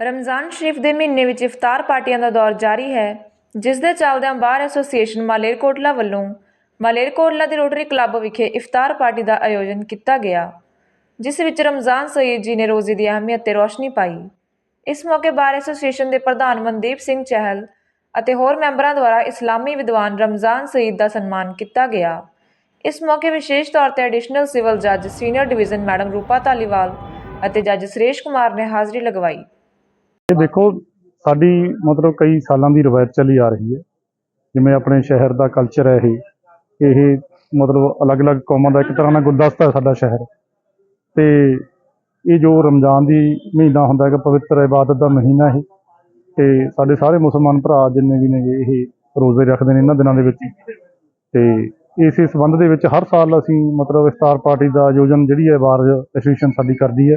ਰਮਜ਼ਾਨ ਸ਼ਰੀਫ ਦੇ ਮਹੀਨੇ ਵਿੱਚ ਇਫਤਾਰ ਪਾਰਟੀਆਂ ਦਾ ਦੌਰ ਜਾਰੀ ਹੈ, ਜਿਸ ਦੇ ਚੱਲਦਿਆਂ ਬਾਰ ਐਸੋਸੀਏਸ਼ਨ ਮਾਲੇਰਕੋਟਲਾ ਵੱਲੋਂ ਮਾਲੇਰਕੋਟਲਾ ਦੇ ਰੋਟਰੀ ਕਲੱਬ ਵਿਖੇ ਇਫਤਾਰ ਪਾਰਟੀ ਦਾ ਆਯੋਜਨ ਕੀਤਾ ਗਿਆ, ਜਿਸ ਵਿੱਚ ਰਮਜ਼ਾਨ ਸਈਦ ਜੀ ਨੇ ਰੋਜ਼ੇ ਦੀ ਅਹਿਮੀਅਤ ਤੇ ਰੋਸ਼ਨੀ ਪਾਈ। ਇਸ ਮੌਕੇ ਬਾਰ ਐਸੋਸੀਏਸ਼ਨ ਦੇ ਪ੍ਰਧਾਨ ਮਨਦੀਪ ਸਿੰਘ ਚਹਿਲ ਅਤੇ ਹੋਰ ਮੈਂਬਰਾਂ ਦੁਆਰਾ ਇਸਲਾਮੀ ਵਿਦਵਾਨ ਰਮਜ਼ਾਨ ਸਈਦ ਦਾ ਸਨਮਾਨ ਕੀਤਾ ਗਿਆ। ਇਸ ਮੌਕੇ ਵਿਸ਼ੇਸ਼ ਤੌਰ ਤੇ ਐਡੀਸ਼ਨਲ ਸਿਵਲ ਜੱਜ senior division madam Rupa Dhaliwal ਅਤੇ ਜੱਜ ਸੁਰੇਸ਼ ਕੁਮਾਰ ਨੇ ਹਾਜ਼ਰੀ ਲਗਵਾਈ। ਇਹ ਦੇਖੋ, ਸਾਡੀ ਮਤਲਬ ਕਈ ਸਾਲਾਂ ਦੀ ਰਵਾਇਤ ਚੱਲੀ ਆ ਰਹੀ ਹੈ। ਜਿਵੇਂ ਆਪਣੇ ਸ਼ਹਿਰ ਦਾ ਕਲਚਰ ਹੈ ਇਹ। ਇਹ ਮਤਲਬ ਅਲੱਗ-ਅਲੱਗ ਕੌਮਾਂ ਦਾ ਇੱਕ ਤਰ੍ਹਾਂ ਦਾ ਗੁਲਦਸਤਾ ਹੈ ਸਾਡਾ ਸ਼ਹਿਰ। ਤੇ ਇਹ ਜੋ ਰਮਜ਼ਾਨ ਦੀ ਮਹੀਨਾ ਹੁੰਦਾ ਹੈਗਾ, ਪਵਿੱਤਰ ਇਬਾਦਤ ਦਾ ਮਹੀਨਾ ਇਹ। ਤੇ ਸਾਡੇ ਸਾਰੇ ਮੁਸਲਮਾਨ ਭਰਾ ਜਿੰਨੇ ਵੀ ਨੇਗੇ, ਇਹ ਰੋਜ਼ੇ ਰੱਖਦੇ ਨੇ ਇਹਨਾਂ ਦਿਨਾਂ ਦੇ ਵਿੱਚ। ਤੇ ਇਸੇ ਸੰਬੰਧ ਦੇ ਵਿੱਚ ਹਰ ਸਾਲ ਅਸੀਂ ਮਤਲਬ ਇਫਤਾਰ ਪਾਰਟੀ ਦਾ ਆਯੋਜਨ, ਜਿਹੜੀ ਹੈ ਬਾਰ ਐਸੋਸੀਏਸ਼ਨ ਸਾਡੀ ਕਰਦੀ ਹੈ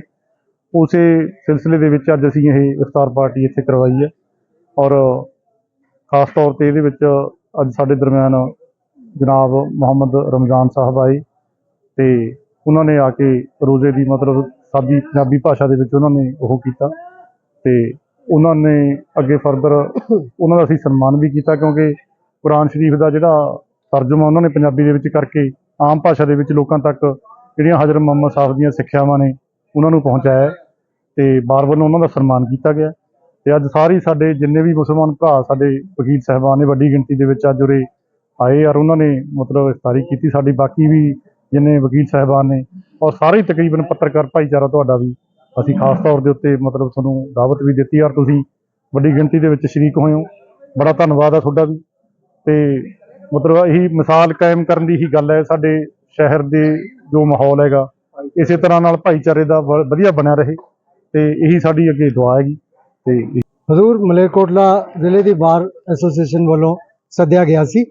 ਉਸੇ ਸਿਲਸਿਲੇ ਦੇ ਵਿੱਚ ਅੱਜ ਅਸੀਂ ਇਹ ਇਫਤਾਰ ਪਾਰਟੀ ਇੱਥੇ ਕਰਵਾਈ ਹੈ ਔਰ ਖਾਸ ਤੌਰ ਤੇ ਇਹਦੇ ਵਿੱਚ ਅੱਜ ਸਾਡੇ ਦਰਮਿਆਨ ਜਨਾਬ ਮੁਹੰਮਦ ਰਮਜ਼ਾਨ ਸਾਹਿਬ ਆਏ ਤੇ ਉਹਨਾਂ ਨੇ ਆ ਕੇ ਰੋਜ਼ੇ ਦੀ ਮਤਲਬ ਸਾਡੀ ਪੰਜਾਬੀ ਭਾਸ਼ਾ ਦੇ ਵਿੱਚ ਉਹਨਾਂ ਨੇ ਉਹ ਕੀਤਾ ਤੇ ਉਹਨਾਂ ਨੇ ਅੱਗੇ ਫਰਦਰ ਉਹਨਾਂ ਦਾ ਅਸੀਂ ਸਨਮਾਨ ਵੀ ਕੀਤਾ ਕਿਉਂਕਿ ਕੁਰਾਨ ਸ਼ਰੀਫ ਦਾ ਜਿਹੜਾ ਤਰਜਮਾ ਉਹਨਾਂ ਨੇ ਪੰਜਾਬੀ ਦੇ ਵਿੱਚ ਕਰਕੇ ਆਮ ਭਾਸ਼ਾ ਦੇ ਵਿੱਚ ਲੋਕਾਂ ਤੱਕ ਜਿਹੜੀਆਂ ਹਜ਼ਰਤ ਮੁਹੰਮਦ ਸਾਹਿਬ ਦੀਆਂ ਸਿੱਖਿਆਵਾਂ ਨੇ ਉਹਨਾਂ ਨੂੰ ਪਹੁੰਚਾਇਆ ਹੈ ਤੇ ਬਾਰ ਵੱਲੋਂ ਉਹਨਾਂ ਦਾ ਸਨਮਾਨ ਕੀਤਾ ਗਿਆ ਤੇ ਅੱਜ ਸਾਰੀ ਸਾਡੇ ਜਿੰਨੇ ਵੀ ਮੁਸਲਮਾਨ ਭਰਾ ਸਾਡੇ ਵਕੀਲ ਸਾਹਿਬਾਨ ਨੇ ਵੱਡੀ ਗਿਣਤੀ ਦੇ ਵਿੱਚ ਅੱਜ ਉਰੇ ਆਏ ਔਰ ਉਹਨਾਂ ਨੇ ਮਤਲਬ ਇਫਤਾਰੀ ਕੀਤੀ। ਸਾਡੀ ਬਾਕੀ ਵੀ ਜਿੰਨੇ ਵਕੀਲ ਸਾਹਿਬਾਨ ਨੇ ਔਰ ਸਾਰੇ ਤਕਰੀਬਨ ਪੱਤਰਕਾਰ ਭਾਈਚਾਰਾ ਤੁਹਾਡਾ ਵੀ ਅਸੀਂ ਖਾਸ ਤੌਰ ਦੇ ਉੱਤੇ ਮਤਲਬ ਤੁਹਾਨੂੰ ਦਾਵਤ ਵੀ ਦਿੱਤੀ ਔਰ ਤੁਸੀਂ ਵੱਡੀ ਗਿਣਤੀ ਦੇ ਵਿੱਚ ਸ਼ਰੀਕ ਹੋਏ ਹੋ। ਬੜਾ ਧੰਨਵਾਦ ਆ ਤੁਹਾਡਾ ਵੀ। ਤੇ ਮਤਲਬ ਇਹੀ ਮਿਸਾਲ ਕਾਇਮ ਕਰਨ ਦੀ ਹੀ ਗੱਲ ਹੈ। ਸਾਡੇ ਸ਼ਹਿਰ ਦੇ ਜੋ ਮਾਹੌਲ ਹੈਗਾ ਇਸੇ ਤਰ੍ਹਾਂ ਨਾਲ ਭਾਈਚਾਰੇ ਦਾ ਵਧੀਆ ਬਣਿਆ ਰਹੇ ਤੇ ਇਹੀ ਸਾਡੀ ਅੱਗੇ ਦੁਆ ਹੈਗੀ ਤੇ ਹਜ਼ੂਰ ਮਲੇਰਕੋਟਲਾ ਜ਼ਿਲ੍ਹੇ ਦੀ ਬਾਰ ਐਸੋਸੀਏਸ਼ਨ ਵੱਲੋਂ ਸੱਦਿਆ ਗਿਆ ਸੀ।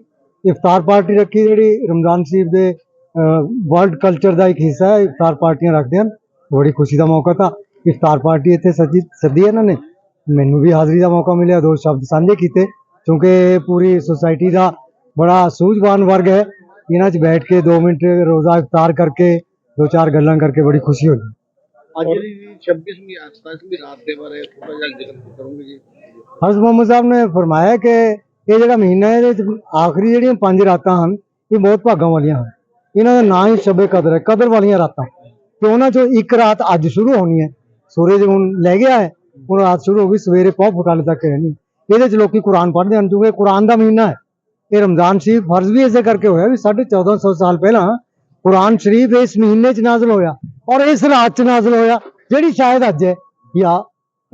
ਇਫਤਾਰ ਪਾਰਟੀ ਰੱਖੀ ਜਿਹੜੀ ਰਮਜ਼ਾਨ ਸ਼ਰੀਫ ਦੇ ਵਰਲਡ ਕਲਚਰ ਦਾ ਇੱਕ ਹਿੱਸਾ ਹੈ, ਇਫਤਾਰ ਪਾਰਟੀਆਂ ਰੱਖਦੇ ਹਨ। ਬੜੀ ਖੁਸ਼ੀ ਦਾ ਮੌਕਾ ਤਾਂ ਇਫਤਾਰ ਪਾਰਟੀ ਇੱਥੇ ਸੱਜੀ, ਸੱਦੀ ਹੈ ਇਹਨਾਂ ਨੇ। ਮੈਨੂੰ ਵੀ ਹਾਜ਼ਰੀ ਦਾ ਮੌਕਾ ਮਿਲਿਆ, ਦੋ ਸ਼ਬਦ ਸਾਂਝੇ ਕੀਤੇ, ਕਿਉਂਕਿ ਪੂਰੀ ਸੁਸਾਇਟੀ ਦਾ ਬੜਾ ਸੂਝਵਾਨ ਵਰਗ ਹੈ। ਇਹਨਾਂ 'ਚ ਬੈਠ ਕੇ 2 ਮਿੰਟ ਰੋਜ਼ਾ ਇਫਤਾਰ ਕਰਕੇ ਦੋ ਚਾਰ ਗੱਲਾਂ ਕਰਕੇ ਬੜੀ ਖੁਸ਼ੀ ਹੋਈ ਅੱਜ ਦੀ 26ਵੀਂ 27ਵੀਂ ਰਾਤ ਦੇ ਬਾਰੇ ਥੋੜਾ ਜਿਹਾ ਜ਼ਿਕਰ ਕਰੋਗੇ ਜੀ ਹਜ਼ਰਤ ਮੁਹੰਮਦ ਸਾਹਿਬ ਨੇ ਫਰਮਾਇਆ ਕਿ ਇਹ ਜਿਹੜਾ ਮਹੀਨਾ ਹੈ ਇਹਦੇ ਵਿੱਚ ਆਖਰੀ ਜਿਹੜੀਆਂ ਪੰਜ ਰਾਤਾਂ ਹਨ ਇਹ ਬਹੁਤ ਭਾਗਾਂ ਵਾਲੀਆਂ ਹਨ ਇਹਨਾਂ ਦਾ ਨਾਂ ਹੀ ਸ਼ਬੇ ਕਦਰ ਹੈ ਕਦਰ ਵਾਲੀਆਂ ਰਾਤਾਂ ਤੇ ਉਹਨਾਂ ਚੋਂ ਇੱਕ ਰਾਤ ਅੱਜ ਸ਼ੁਰੂ ਹੋਣੀ ਹੈ ਸੂਰਜ ਹੁਣ ਲੈ ਗਿਆ ਹੈ ਹੁਣ ਰਾਤ ਸ਼ੁਰੂ ਹੋ ਗਈ ਸਵੇਰੇ ਪੌ ਫੁਟਾਲੇ ਤੱਕ ਰਹਿਣੀ ਇਹਦੇ ਚ ਲੋਕੀ ਕੁਰਾਨ ਪੜ੍ਹਦੇ ਹਨ ਕਿਉਂਕਿ ਕੁਰਾਨ ਦਾ ਮਹੀਨਾ ਹੈ ਇਹ ਰਮਜ਼ਾਨ ਸ਼ਰੀਫ ਫਰਜ਼ ਵੀ ਇਸੇ ਕਰਕੇ ਹੋਇਆ ਵੀ 1450 ਸਾਲ ਪਹਿਲਾਂ ਕੁਰਾਨ ਸ਼ਰੀਫ ਇਸ ਮਹੀਨੇ ਚ ਨਾਜ਼ਲ ਹੋਇਆ ਔਰ ਇਸ ਰਾਤ ਚ ਨਾਜ਼ਲ ਹੋਇਆ, ਜਿਹੜੀ ਸ਼ਾਇਦ ਅੱਜ ਹੈ, ਜਾਂ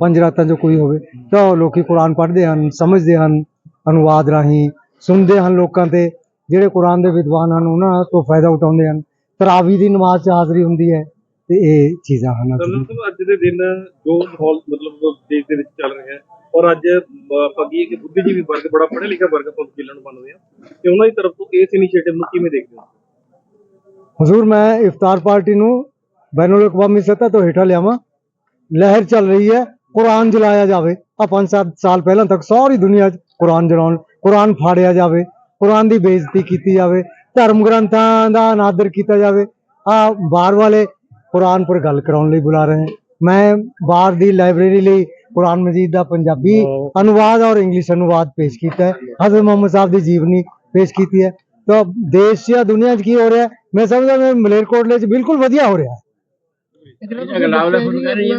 ਪੰਜ ਰਾਤਾਂ ਜੋ ਕੋਈ ਹੋਵੇ, ਤਾਂ ਲੋਕੀ ਕੁਰਾਨ ਪੜ੍ਹਦੇ ਹਨ, ਸਮਝਦੇ ਹਨ, ਅਨੁਵਾਦ ਰਾਹੀਂ ਸੁਣਦੇ ਹਨ ਲੋਕਾਂ ਤੇ, ਜਿਹੜੇ ਕੁਰਾਨ ਦੇ ਵਿਦਵਾਨ ਹਨ, ਉਹਨਾਂ ਤੋਂ ਫਾਇਦਾ ਉਠਾਉਂਦੇ ਹਨ। ਤਰਾਵੀ ਦੀ ਨਮਾਜ਼ 'ਚ ਹਾਜ਼ਰੀ ਹੁੰਦੀ ਹੈ ਤੇ ਇਹ ਚੀਜ਼ਾਂ ਹਨ। ਅੱਜ ਦੇ ਦਿਨ ਜੋ ਮਾਹੌਲ ਮਤਲਬ ਦੇਸ਼ ਦੇ ਵਿੱਚ ਚੱਲ ਰਿਹਾ ਹੈ, ਔਰ ਅੱਜ ਪੱਗੀ ਕਿ ਬੁੱਧੀਜੀਵੀ ਵਰਗ, ਬੜਾ ਪੜ੍ਹਿਆ ਲਿਖਿਆ ਵਰਗ ਆਪਾਂ ਨੂੰ ਬਣ ਰਿਹਾ ਤੇ ਉਹਨਾਂ ਦੀ ਤਰਫ ਤੋਂ ਇਸ ਇਨੀਸ਼ੀਏਟਿਵ ਨੂੰ ਕਿਵੇਂ ਦੇਖਦੇ ਹੋ? ਹਜ਼ੂਰ ਮੈਂ ਇਫਤਾਰ ਪਾਰਟੀ ਨੂੰ ਬੈਨੁਲ ਅਕਵਾਮੀ ਸਤਹ ਤੋਂ ਹੇਠਾਂ ਲਿਆਵਾਂ। ਲਹਿਰ ਚੱਲ ਰਹੀ ਹੈ ਕੁਰਾਨ ਜਲਾਇਆ ਜਾਵੇ। ਆ ਪੰਜ ਸੱਤ ਸਾਲ ਪਹਿਲਾਂ ਤੱਕ ਸਾਰੀ ਦੁਨੀਆ 'ਚ ਕੁਰਾਨ ਜਲਾਉਣ ਕੁਰਾਨ ਫਾੜਿਆ ਜਾਵੇ ਕੁਰਾਨ ਦੀ ਬੇਇੱਜ਼ਤੀ ਕੀਤੀ ਜਾਵੇ ਧਰਮ ਗ੍ਰੰਥਾਂ ਦਾ ਅਨਾਦਰ ਕੀਤਾ ਜਾਵੇ। ਆ ਬਾਹਰ ਵਾਲੇ ਕੁਰਾਨ ਪਰ ਗੱਲ ਕਰਾਉਣ ਲਈ ਬੁਲਾ ਰਹੇ ਹਨ ਮੈਂ ਬਾਹਰ ਦੀ ਲਾਇਬ੍ਰੇਰੀ ਲਈ ਕੁਰਾਨ ਮਜੀਦ ਦਾ ਪੰਜਾਬੀ ਅਨੁਵਾਦ ਔਰ ਇੰਗਲਿਸ਼ ਅਨੁਵਾਦ ਪੇਸ਼ ਕੀਤਾ ਹੈ। ਹਜ਼ਰਤ ਮੁਹੰਮਦ ਸਾਹਿਬ ਦੀ ਜੀਵਨੀ ਪੇਸ਼ ਕੀਤੀ ਹੈ। ਤਾਂ ਦੇਸ਼ ਜਾਂ ਦੁਨੀਆ 'ਚ ਕੀ ਹੋ ਰਿਹਾ ਹੈ? ਮੈਂ ਸਮਝਦਾ ਮੈਂ ਮਲੇਰਕੋਟਲੇ 'ਚ ਬਿਲਕੁਲ ਵਧੀਆ ਹੋ ਰਿਹਾ। ਹੈ ਅਗਲਾ ਤੁਹਾਨੂੰ ਕਹਿ ਰਹੀ ਹੈ।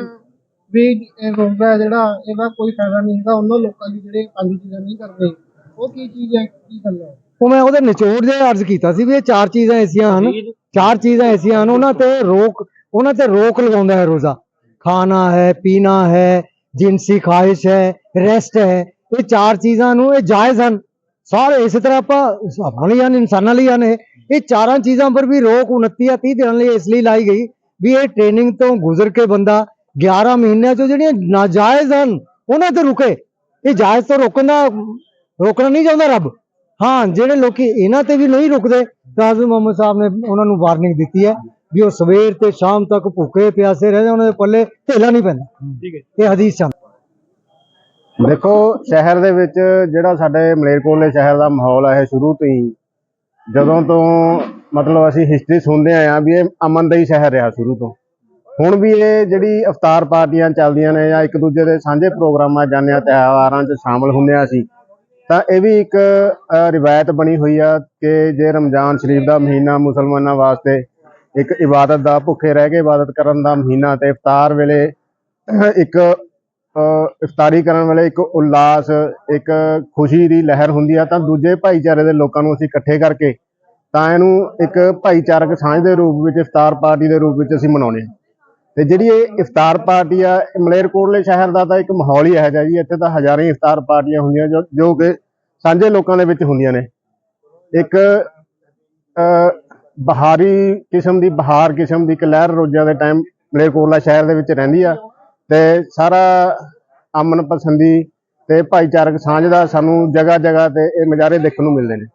ਵੀ ਇਹ ਹੈ ਜਿਹੜਾ ਇਹਦਾ ਕੋਈ ਫਾਇਦਾ ਨਹੀਂ ਹੈਗਾ। ਉਹਨਾਂ ਲੋਕਾਂ ਦੀ ਜਿਹੜੇ ਪੰਜ ਚੀਜ਼ਾਂ ਨਹੀਂ ਕਰਦੇ ਉਹ ਕੀ ਚੀਜ਼ ਹੈ ਕੀ ਗੱਲ ਹੈ? ਉਹ ਮੈਂ ਉਹਦੇ ਨਿਚੋੜ ਜਿਹਾ ਅਰਜ਼ ਕੀਤਾ ਸੀ ਵੀ ਇਹ ਚਾਰ ਚੀਜ਼ਾਂ ਐਸੀਆਂ ਹਨ ਚਾਰ ਚੀਜ਼ਾਂ ਐਸੀਆਂ ਹਨ ਉਹਨਾਂ ਤੇ ਰੋਕ ਉਹਨਾਂ ਤੇ ਰੋਕ ਲਗਾਉਂਦਾ ਹੈ ਰੋਜ਼ਾ। ਖਾਣਾ ਹੈ ਪੀਣਾ ਹੈ ਜਿਨਸੀ ਖਾਹਿਸ਼ ਹੈ ਰੈਸਟ ਹੈ ਇਹ ਚਾਰ ਚੀਜ਼ਾਂ ਨੂੰ ਇਹ ਜਾਇਜ਼ ਹਨ। ਸਾਰੇ ਇਸੇ ਤਰ੍ਹਾਂ ਆਪਾਂ ਸਭਾਂ ਲਈ ਹਨ ਇਨਸਾਨਾਂ ਲਈ ਹਨ ਇਹ ਇਹ ਚਾਰਾਂ ਚੀਜ਼ਾਂ ਪਰ ਵੀ ਰੋਕ 29 ਜਾਂ 30 ਦਿਨਾਂ ਲਈ ਇਸ ਲਈ ਲਾਈ ਗਈ ਵੀ ਇਹ ਟ੍ਰੇਨਿੰਗ ਤੋਂ ਗੁਜ਼ਰ ਕੇ ਬੰਦਾ 11 ਮਹੀਨਿਆਂ ਚੋਂ ਜਿਹੜੀਆਂ ਨਾਜਾਇਜ਼ ਹਨ ਉਹਨਾਂ ਤੇ ਰੁਕੇ। ਇਹ ਜਾਇਜ਼ ਤੋਂ ਰੋਕਣ ਦਾ ਰੋਕਣਾ ਨਹੀਂ ਚਾਹੁੰਦਾ ਰੱਬ। ਹਾਂ ਜਿਹੜੇ ਲੋਕੀ ਇਹਨਾਂ ਤੇ ਵੀ ਨਹੀਂ ਰੁਕਦੇ ਹਜ਼ਰਤ ਮੁਹੰਮਦ ਸਾਹਿਬ ਨੇ ਉਹਨਾਂ ਨੂੰ ਵਾਰਨਿੰਗ ਦਿੱਤੀ ਹੈ ਵੀ ਉਹ ਸਵੇਰ ਤੇ ਸ਼ਾਮ ਤੱਕ ਭੁੱਖੇ ਪਿਆਸੇ ਰਹਿ ਜਾਣ ਉਹਨਾਂ ਦੇ ਪੱਲੇ ਢੇਲਾ ਨਹੀਂ ਪੈਂਦਾ। ਠੀਕ ਹੈ ਇਹ ਹਦੀਸ ਚ ਦੇਖੋ ਸ਼ਹਿਰ ਦੇ ਵਿੱਚ ਜਿਹੜਾ ਸਾਡੇ ਮਲੇਰਕੋਟਲੇ ਸ਼ਹਿਰ ਦਾ ਮਾਹੌਲ ਹੈ ਇਹ ਸ਼ੁਰੂ ਤੋਂ ਹੀ ਜਦੋਂ ਤੋਂ ਮਤਲਬ ਅਸੀਂ ਹਿਸਟਰੀ ਸੁਣਦੇ ਆਏ ਆ ਵੀ ਇਹ ਅਮਨ ਦਾ ਹੀ ਸ਼ਹਿਰ ਰਿਹਾ ਸ਼ੁਰੂ ਤੋਂ। ਹੁਣ ਵੀ ਇਹ ਜਿਹੜੀ ਇਫਤਾਰ ਪਾਰਟੀਆਂ ਚੱਲਦੀਆਂ ਨੇ ਜਾਂ ਇੱਕ ਦੂਜੇ ਦੇ ਸਾਂਝੇ ਪ੍ਰੋਗਰਾਮਾਂ ਜਾਂਦੇ ਆ ਤਿਉਹਾਰਾਂ 'ਚ ਸ਼ਾਮਲ ਹੁੰਦੇ ਆ ਅਸੀਂ ਤਾਂ ਇਹ ਵੀ ਇੱਕ ਅ, ਰਿਵਾਇਤ ਬਣੀ ਹੋਈ ਆ ਕਿ ਜੇ ਰਮਜ਼ਾਨ ਸ਼ਰੀਫ ਦਾ ਮਹੀਨਾ ਮੁਸਲਮਾਨਾਂ ਵਾਸਤੇ ਇੱਕ ਇਬਾਦਤ ਦਾ ਭੁੱਖੇ ਰਹਿ ਕੇ ਇਬਾਦਤ ਕਰਨ ਦਾ ਮਹੀਨਾ ਤੇ ਇਫਤਾਰ ਵੇਲੇ ਇੱਕ ਇਫਤਾਰੀ ਕਰਨ ਵਾਲੇ ਇੱਕ ਉਲਾਸ ਇੱਕ ਖੁਸ਼ੀ ਦੀ ਲਹਿਰ ਹੁੰਦੀ ਆ, ਤਾਂ ਦੂਜੇ ਭਾਈਚਾਰੇ ਦੇ ਲੋਕਾਂ ਨੂੰ ਅਸੀਂ ਇਕੱਠੇ ਕਰਕੇ ਤਾਂ ਇਹਨੂੰ ਇੱਕ ਭਾਈਚਾਰਕ ਸਾਂਝ ਦੇ ਰੂਪ ਵਿੱਚ, ਇਫਤਾਰ ਪਾਰਟੀ ਦੇ ਰੂਪ ਵਿੱਚ ਅਸੀਂ ਮਨਾਉਂਦੇ ਹਾਂ। ਤੇ ਜਿਹੜੀ ਇਹ ਇਫਤਾਰ ਪਾਰਟੀ ਆ ਮਲੇਰਕੋਟਲੇ ਸ਼ਹਿਰ ਦਾ ਤਾਂ ਇੱਕ ਮਾਹੌਲ ਹੀ ਹੈ ਜੀ, ਇੱਥੇ ਤਾਂ ਹਜ਼ਾਰਾਂ ਹੀ ਇਫਤਾਰ ਪਾਰਟੀਆਂ ਹੁੰਦੀਆਂ ਜੋ ਕਿ ਸਾਂਝੇ ਲੋਕਾਂ ਦੇ ਵਿੱਚ ਹੁੰਦੀਆਂ ਨੇ। ਇੱਕ ਬਹਾਰੀ ਕਿਸਮ ਦੀ, ਬਹਾਰ ਕਿਸਮ ਦੀ ਇੱਕ ਲਹਿਰ ਰੋਜ਼ਾਂ ਦੇ ਟਾਈਮ ਮਲੇਰਕੋਟਲਾ ਸ਼ਹਿਰ ਦੇ ਵਿੱਚ ਰਹਿੰਦੀ ਆ। ਤੇ ਸਾਰਾ ਅਮਨ ਪਸੰਦੀ ਤੇ ਭਾਈਚਾਰਕ ਸਾਂਝ ਦਾ ਸਾਨੂੰ ਜਗ੍ਹਾ ਜਗ੍ਹਾ ਤੇ ਇਹ ਨਜ਼ਾਰੇ ਦੇਖਣ ਨੂੰ ਮਿਲਦੇ ਨੇ।